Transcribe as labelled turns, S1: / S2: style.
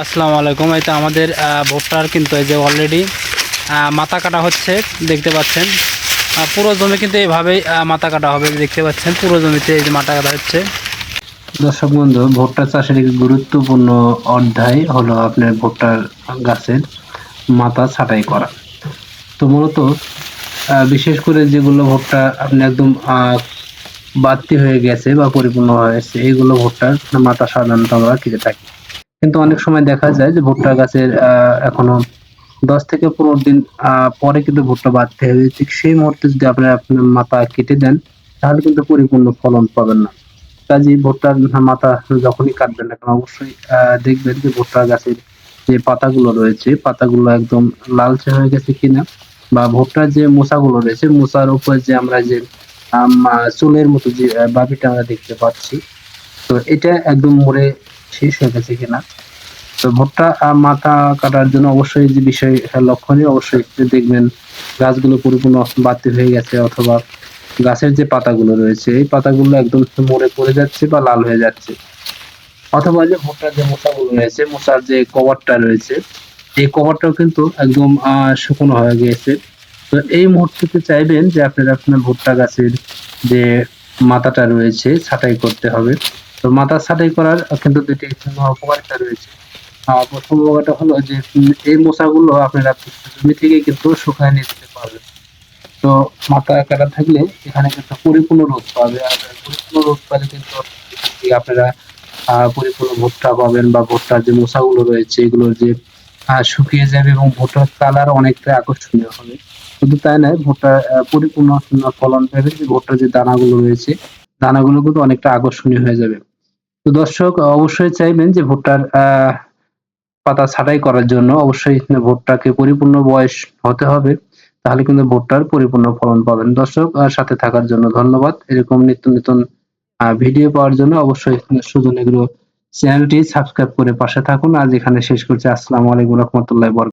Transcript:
S1: আসসালামু আলাইকুম। এই তো আমাদের ভুট্টার কিন্তু এই যে অলরেডি মাথা কাটা হচ্ছে, দেখতে পাচ্ছেন। পুরো জমি কিন্তু এইভাবেই মাথা কাটা হবে, দেখতে পাচ্ছেন। পুরো জমিতে এই যে মাথা কাটা হচ্ছে। দর্শক বন্ধু, ভুট্টা চাষের গুরুত্বপূর্ণ অধ্যায় হলো আপনার ভুট্টার গাছের মাথা ছাঁটাই করা। তো মূলত বিশেষ করে যেগুলো ভুট্টা আপনি একদম বাড়তি হয়ে গেছে বা পরিপূর্ণ হয়েছে এইগুলো ভুট্টার মাথা সাধারণত আমরা কেটে থাকি। কিন্তু অনেক সময় দেখা যায় যে ভুট্টা গাছের এখনও দশ থেকে পনেরো দিন পরে কিন্তু ভুট্টা বাড়তে হবে। ঠিক সেই মুহূর্তে যদি আপনার আপনার মাথা কেটে দেন, তাহলে কিন্তু পরিপূর্ণ ফলন পাবেন না। কাজে ভুট্টার মাথা যখনই কাটবেন না কেন, অবশ্যই দেখবেন যে ভুট্টা গাছের যে পাতাগুলো রয়েছে, পাতাগুলো একদম লালচে হয়ে গেছে কিনা বা ভুট্টার যে মোচাগুলো রয়েছে মোচার উপরে যে আমরা যে চুলের মতো যে বাবিটা আমরা দেখতে পাচ্ছি, তো এটা একদম মরে শেষ হয়ে গেছে কিনা। তো ভুট্টা মাথা কাটার জন্য অবশ্যই যে বিষয় আহ, লক্ষণীয় অবশ্যই দেখবেন গাছগুলো পরিপূর্ণ বাড়তি হয়ে গেছে অথবা গাছের যে পাতাগুলো রয়েছে এই পাতাগুলো একদম মরে পড়ে যাচ্ছে বা লাল হয়ে যাচ্ছে। অথবা যে ভুট্টার যে মোচাগুলো রয়েছে মশার যে কভারটা রয়েছে এই কভারটাও কিন্তু একদম শুকনো হয়ে গিয়েছে তো এই মুহূর্তে চাইবেন যে আপনার আপনার ভুট্টা গাছের যে মাথাটা রয়েছে ছাঁটাই করতে হবে। তো মাথা ছাঁটাই করার কিন্তু দুটি উপকারিতা রয়েছে। প্রথম উপকারটা হলো যে এই মশাগুলো আপনারা জমি থেকে কিন্তু শুকায় নিতে পারবেন। তো মাথা কাটা থাকলে এখানে কিন্তু পরিপূর্ণ রোদ পাবে, আর পরিপূর্ণ কিন্তু আপনারা পরিপূর্ণ ভুট্টা পাবেন বা ভুট্টার যে মশাগুলো রয়েছে, এগুলো যে শুকিয়ে যাবে এবং ভুট্টার কালার অনেকটা আকর্ষণীয় হবে। শুধু তাই নয়, ভুট্টা পরিপূর্ণ ফলন পাবে। যে ভুট্টার যে দানাগুলো রয়েছে, দানাগুলো কিন্তু অনেকটা আকর্ষণীয় হয়ে যাবে। তো দর্শক, অবশ্যই চাইবেন যে ভুট্টার পাতা ছাঁটাই করার জন্য। অবশ্যই ভুট্টাকে পরিপূর্ণ বয়স হতে হবে, তাহলে কিন্তু ভুট্টার পরিপূর্ণ ফলন পাবেন। দর্শক সাথে থাকার জন্য ধন্যবাদ। এরকম নিত্য নতুন ভিডিও পাওয়ার জন্য অবশ্যই সুজন এগুলো চ্যানেলটি সাবস্ক্রাইব করে পাশে থাকুন। আজ এখানে শেষ করছি। আসসালামু আলাইকুম রহমতুল্লাহ